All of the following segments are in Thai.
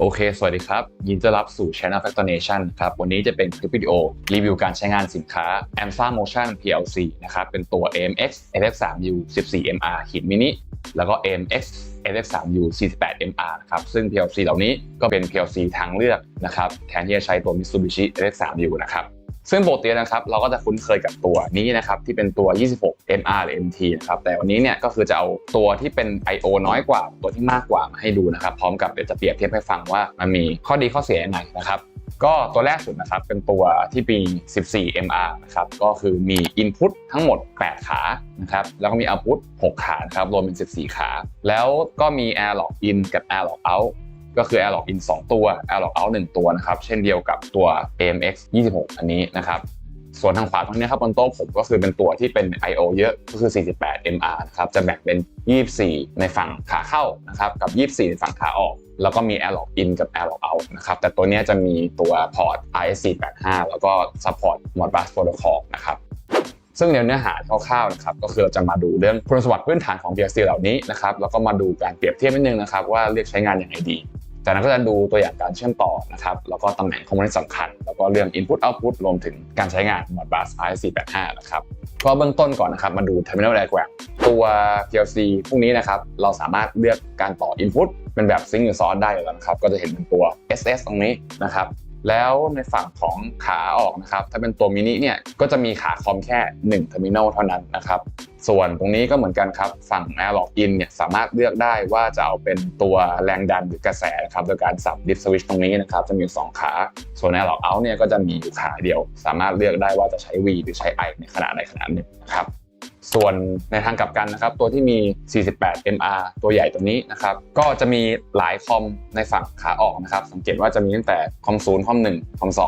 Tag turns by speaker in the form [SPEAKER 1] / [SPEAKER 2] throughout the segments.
[SPEAKER 1] โอเค สวัสดีครับ ยินดีต้อนรับสู่ Channel Factor Nation ครับ วันนี้จะเป็นคลิปวิดีโอ รีวิวการใช้งานสินค้า a m s a Motion PLC นะครับ เป็นตัว AMX FX3U 14MR ขีดมินิ แล้วก็ AMX FX3U 48MR ครับ ซึ่ง PLC เหล่านี้ก็เป็น PLC ทางเลือกนะครับ แทนที่จะใช้ตัว Mitsubishi FX3U นะครับ ซึ่งปกตินะครับเราก็จะคุ้นเคยกับตัวนี้นะครับที่เป็นตัว 26 MR หรือ MT นะครับแต่วันนี้เนี่ยก็คือจะเอาตัวที่เป็น I/O น้อยกว่าตัวที่มากกว่ามาให้ดูนะครับพร้อมกับเดี๋ยวจะเปรียบเทียบให้ฟังว่ามันมีข้อดีข้อเสียยังไงนะครับก็ตัวแรกสุดนะครับเป็นตัวที่มี 14 MR นะครับก็คือมี Input ทั้งหมด 8 ขานะครับแล้วก็มี Output 6 ขาครับรวมเป็น 14 ขา แล้วก็มี Airlock In กับ Airlock Out ก็คือ Airlock In 2 ตัว Airlock Out 1 ตัวนะครับเช่นเดียวกับตัว AMX 26 อันนี้นะครับส่วนทางขวาตรงนี้ครับบนโต๊ะผมก็คือเป็นตัวที่เป็น I/O เยอะก็คือ 48 MR นะครับจะแบ่งเป็น 24 ในฝั่งขาเข้านะครับกับ 24 ในฝั่งขาออก แล้วก็มี Airlock In กับ Airlock Out นะครับแต่ตัวนี้จะมีตัวพอร์ต RS485 แล้วก็ Support Modbus Protocol นะครับซึ่งในเนื้อหาคร่าวๆนะครับก็คือเราจะมาดูเรื่องคุณสมบัติพื้นฐานของ PLC เหล่านี้นะครับแล้วก็มาดูการเปรียบเทียบนิดนึงนะครับว่าเลือกใช้งานอย่างไรดี จากนั้นก็จะดูตัวอย่างการเชื่อมต่อนะครับ แล้วก็ตำแหน่งคอมโพเนนต์สำคัญ แล้วก็เรื่อง Input Output รวมถึงการใช้งาน Modbus RS485 นะครับ ก็เบื้องต้นก่อนนะครับ มาดู Terminal Diagram ตัว PLC พวกนี้นะครับ เราสามารถเลือกการต่อ Input เป็นแบบซิงค์หรือซอนได้อยู่แล้วนะครับ ก็จะเห็นเป็นตัว SS ตรงนี้นะครับ แล้วในฝั่งของขาออกนะครับ ถ้าเป็นตัวมินิเนี่ยก็จะมีขาคอมแค่1 Terminal เท่านั้นนะครับ ส่วนตรงนี้ก็เหมือนกันครับ ฝั่ง Airlock In เนี่ยสามารถเลือกได้ว่าจะเอาเป็นตัวแรงดันหรือกระแสนะครับโดยการสับ Dip Switch ตรงนี้นะครับ จะมีอยู่2ขา ส่วน Airlock Out เนี่ยก็จะมีอยู่ขาเดียว สามารถเลือกได้ว่าจะใช้ V หรือใช้ I ในขนาดใดขนาดหนึ่งนะครับ ส่วนในทางกลับกันนะครับตัวที่มี 48 MR ตัวใหญ่ตัวนี้นะครับก็จะมีหลายคอมในฝั่งขาออกนะครับสังเกตว่าจะมีตั้งแต่คอม0คอม1คอม2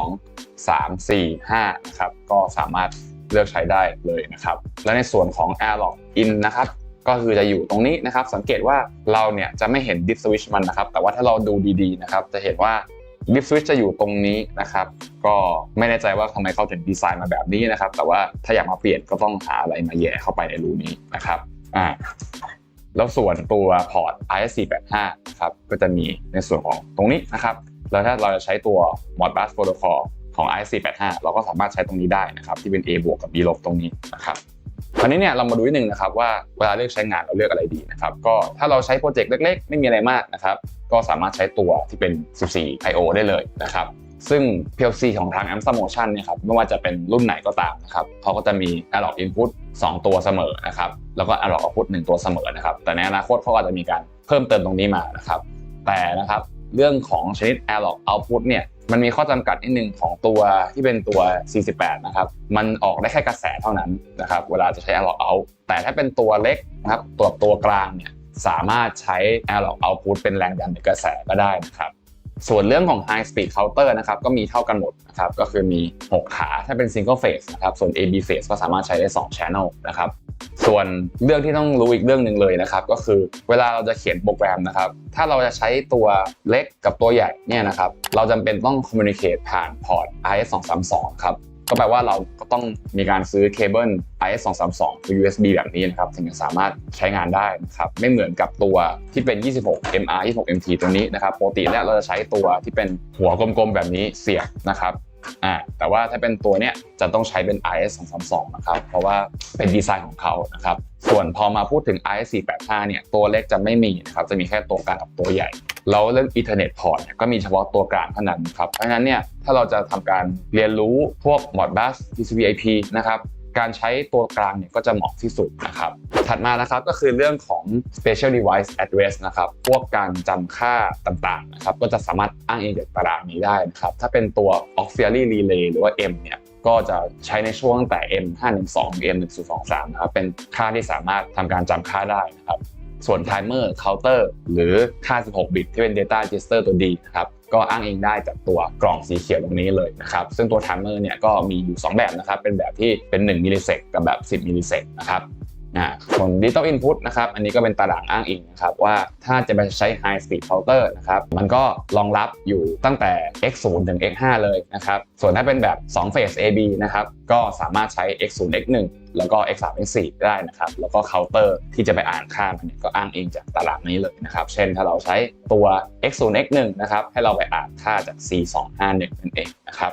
[SPEAKER 1] 3 4 5นะครับก็สามารถเลือกใช้ได้เลยนะครับและในส่วนของ Airlock In นะครับก็คือจะอยู่ตรงนี้นะครับสังเกตว่าเราเนี่ยจะไม่เห็น Dip Switch มันนะครับแต่ว่าถ้าเราดูดีๆนะครับจะเห็นว่า ดิฟสวิตจะอยู่ตรงนี้นะครับ ก็ไม่แน่ใจว่าทำไมเขาถึงดีไซน์มาแบบนี้นะครับ แต่ว่าถ้าอยากมาเปลี่ยนก็ต้องหาอะไรมาแย่เข้าไปในรูนี้นะครับอ่าแล้วส่วนตัวพอร์ต IS485 ครับก็จะมีในส่วนของตรงนี้นะครับ แล้วถ้าเราจะใช้ตัว Modbus Protocol ของ IS485 เราก็สามารถใช้ตรงนี้ได้นะครับ ที่เป็น A บวกกับ B ลบตรงนี้นะครับ คราวนี้เนี่ยเรามาดูนิดนึงนะครับว่าเวลาเลือกใช้งานเราเลือกอะไรดีนะครับก็ถ้าเราใช้โปรเจกต์เล็กๆ ไม่มีอะไรมากนะครับก็สามารถใช้ตัวที่เป็น 14 I/O ได้เลยนะครับซึ่ง PLC ของทาง a m s a Motion เนี่ยครับไม่ว่าจะเป็นรุ่นไหนก็ตามนะครับเขาก็จะมี Analog Input 2 ตัวเสมอนะครับแล้วก็ Analog Output 1 ตัวเสมอนะครับแต่ในอนาคตเขาอาจจะมีการเพิ่มเติมตรงนี้มานะครับแต่นะครับเรื่องของชนิด Analog Output เนี่ย มันมีข้อจำกัดนิดนึงของตัวที่เป็นตัว 48 นะครับ มันออกได้แค่กระแสเท่านั้นนะครับ เวลาจะใช้ Analog Out แต่ถ้าเป็นตัวเล็กนะครับตัวตัวกลางเนี่ยสามารถใช้ Analog Output เป็นแรงดันหรือกระแสก็ได้นะครับส่วนเรื่องของ High Speed Counter นะครับก็มีเท่ากันหมดนะครับก็คือมี 6 ขาถ้าเป็น Single Phase นะครับส่วน AB Phase ก็สามารถใช้ได้ 2 Channel นะครับ ส่วนเรื่องที่ต้องรู้อีกเรื่องหนึ่งเลยนะครับ ก็คือเวลาเราจะเขียนโปรแกรมนะครับ ถ้าเราจะใช้ตัวเล็กกับตัวใหญ่เนี่ยนะครับ เราจำเป็นต้อง communicate ผ่านพอร์ต RS232 ครับ ก็แปลว่าเราก็ต้องมีการซื้อเคเบิล RS232 คือ USB แบบนี้นะครับ ถึงจะสามารถใช้งานได้นะครับ ไม่เหมือนกับตัวที่เป็น 26 MR 26 MT ตัวนี้นะครับ ปกติแล้วเราจะใช้ตัวที่เป็นหัวกลมๆแบบนี้เสียบนะครับ อ่าแต่ว่าถ้าเป็นตัวเนี้ยจะต้องใช้เป็น IS 232นะครับ เพราะว่าเป็นดีไซน์ของเขานะครับ ส่วนพอมาพูดถึง IS 485เนี่ยตัวเล็กจะไม่มีนะครับ จะมีแค่ตัวกลางกับตัวใหญ่ แล้วเรื่องอินเทอร์เน็ตพอร์ตเนี่ยก็มีเฉพาะตัวกลางเท่านั้นครับ เพราะฉะนั้นเนี่ยถ้าเราจะทำการเรียนรู้พวก Modbus TCP/IP นะครับ การใช้ตัวกลางเนี่ยก็จะเหมาะที่สุดนะครับ ถัดมานะครับก็คือเรื่องของ special device address นะครับ พวกการจำค่าต่างๆนะครับ ก็จะสามารถอ้างอิงจากตารางนี้ได้นะครับ ถ้าเป็นตัว auxiliary relay หรือว่า M เนี่ยก็จะใช้ในช่วงตั้งแต่ M 5 1 2 M 1 0 2 3 นะครับ เป็นค่าที่สามารถทำการจำค่าได้นะครับ ส่วนไทม์เมอร์เคาน์เตอร์หรือค่า 16 บิตที่เป็น data register ตัวดีนะครับก็อ้างอิงได้จากตัวกล่องสีเขียวตรงนี้เลยนะครับ ซึ่งตัวไทม์เมอร์เนี่ยก็มีอยู่ 2 แบบนะครับ เป็นแบบที่เป็น 1 มิลลิเซกกับแบบ 10 มิลลิเซกนะครับ อ่าส่วน Digital Input นะครับ อันนี้ก็เป็นตารางอ้างอิงนะครับ ว่าถ้าจะไปใช้ High Speed Counter นะครับ มันก็รองรับอยู่ตั้งแต่ x 0 ถึง x 5 เลยนะครับ ส่วนถ้าเป็นแบบ 2 Phase AB นะครับ ก็สามารถใช้ x 0 x 1 แล้วก็ x 3 x 4 ได้นะครับ แล้วก็ Counter ที่จะไปอ่านค่ามันเนี่ยก็อ้างอิงจากตารางนี้เลยนะครับ เช่นถ้าเราใช้ตัว x 0 x 1 นะครับ ให้เราไปอ่านค่าจาก c 2 5 1 นั่นเองนะครับ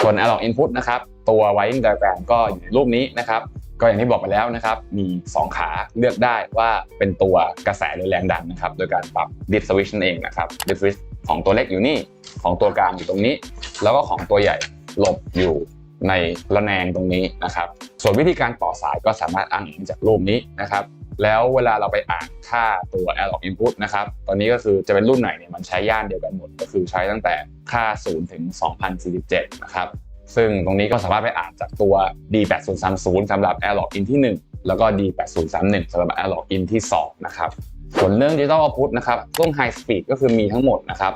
[SPEAKER 1] ส่วน analog input นะครับตัว wiring diagram ก็อยู่ในรูปนี้นะครับ ก็อย่างที่บอกไปแล้วนะครับ มี 2 ขาเลือกได้ว่าเป็นตัวกระแสหรือแรงดันนะครับ โดยการปรับ dip switch นั่นเองนะครับ dip switch ของตัวเล็กอยู่นี่ ของตัวกลางอยู่ตรงนี้ แล้วก็ของตัวใหญ่หลบอยู่ในระแนงตรงนี้นะครับ ส่วนวิธีการต่อสายก็สามารถอ้างอิงจากรูปนี้นะครับ แล้วเวลาเราไปอ่านค่าตัว analog input นะครับ ตอนนี้ก็คือจะเป็นรุ่นไหนเนี่ยมันใช้ย่านเดียวกันหมด ก็คือใช้ตั้งแต่ค่า 0 ถึง 2047 นะครับ ซึ่งตรงนี้ก็สามารถไปอ่านจากตัว D8030 สำหรับ analog in ที่ 1 แล้วก็ D8031 สำหรับ analog in ที่ 2 นะครับ ส่วนเรื่อง digital output นะครับช่วง high speed ก็คือมีทั้งหมดนะครับ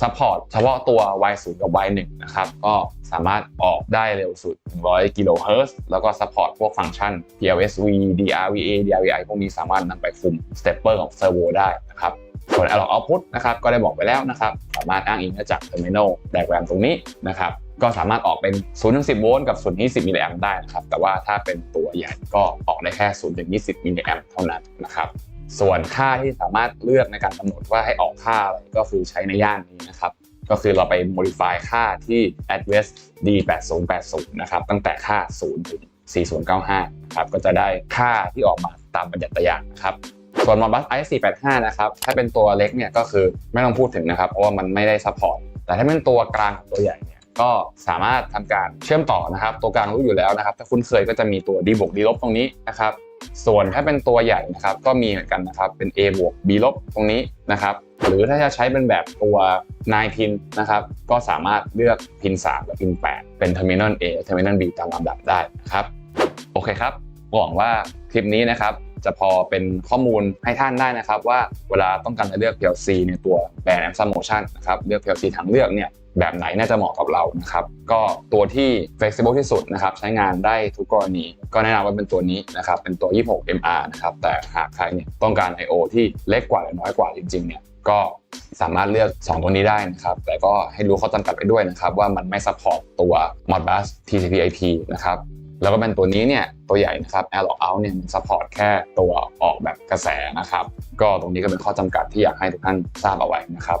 [SPEAKER 1] support เฉพาะตัว Y0 กับ Y1 นะครับ ก็สามารถออกได้เร็วสุด 100 กิโลเฮิรตซ์แล้วก็ support พวกฟังก์ชัน PLSV DRVA DRVI พวกนี้สามารถนำไปคุม stepper ของ servo ได้นะครับ ส่วน analog output นะครับ ก็ได้บอกไปแล้วนะครับามารถอ้างอิงได้จาก terminal diagram ตรงนี้นะครับก็สามารถออกเป็น0ถึง10 โวลต์กับ0ถึง20 มิลลิแอมป์ได้นะครับ แต่ว่าถ้าเป็นตัวใหญ่ก็ออกได้แค่0ถึง20 มิลลิแอมป์เท่านั้นนะครับ ส่วนค่าที่สามารถเลือกในการกำหนดว่าให้ออกค่าอะไรก็คือใช้ในย่านนี้นะครับ ก็คือเราไป modify ค่าที่ address d8080 นะครับ ตั้งแต่ค่า 0 ถึง 4095 ครับ ก็จะได้ค่าที่ออกมาตามบัญญัติอย่างนะครับ ส่วน Modbus i485 นะครับ ถ้าเป็นตัวเล็กเนี่ยก็คือไม่ต้องพูดถึงนะครับ เพราะว่ามันไม่ได้ support แต่ถ้าเป็นตัวกลางตัวใหญ่เนี่ยก็สามารถทำการเชื่อมต่อนะครับ ตัวกลางรู้อยู่แล้วนะครับ ถ้าคุ้นเคยก็จะมีตัว d บวก d ลบตรงนี้นะครับ ส่วนถ้าเป็นตัวใหญ่นะครับก็มีเหมือนกันนะครับ เป็น a บวก b ลบตรงนี้นะครับหรือถ้าจะใช้เป็นแบบตัว 9 พินนะครับ ก็สามารถเลือกพิน 3 และพิน 8 เป็น terminal A terminal B ตามลำดับได้นะครับ โอเคครับ หวังว่าคลิปนี้นะครับ จะพอเป็นข้อมูลให้ท่านได้นะครับ ว่าเวลาต้องการจะเลือก PLC ในตัวแบรนด์ Amazon Motion นะครับเลือก PLC ทางเลือกเนี่ยแบบไหนน่าจะเหมาะกับเรานะครับก็ตัวที่ flexible ที่สุดนะครับใช้งานได้ทุกกรณี ก็แนะนำว่าเป็นตัวนี้นะครับเป็นตัว 26 MR นะครับแต่หากใครเนี่ยต้องการ I/O ที่เล็กกว่าหรือน้อยกว่าจริงๆเนี่ยก็สามารถเลือก 2 ตัวนี้ได้นะครับแต่ก็ให้รู้ข้อจำกัดไปด้วยนะครับว่ามันไม่ support ตัว Modbus TCP/IP นะครับ แล้วก็เป็นตัวนี้เนี่ยตัวใหญ่นะครับ Analog Out เนี่ยมันซัพพอร์ตแค่ตัวออกแบบกระแสนะครับ ก็ตรงนี้ก็เป็นข้อจำกัดที่อยากให้ทุกท่านทราบเอาไว้นะครับ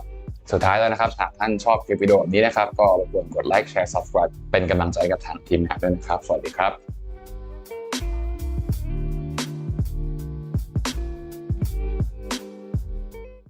[SPEAKER 1] สุดท้ายแล้วนะครับหากท่านชอบคลิปวิดีโอนี้นะครับ ก็รบกวนกดไลค์แชร์ subscribe เป็นกำลังใจกับทางทีมงานด้วยนะครับ สวัสดีครับ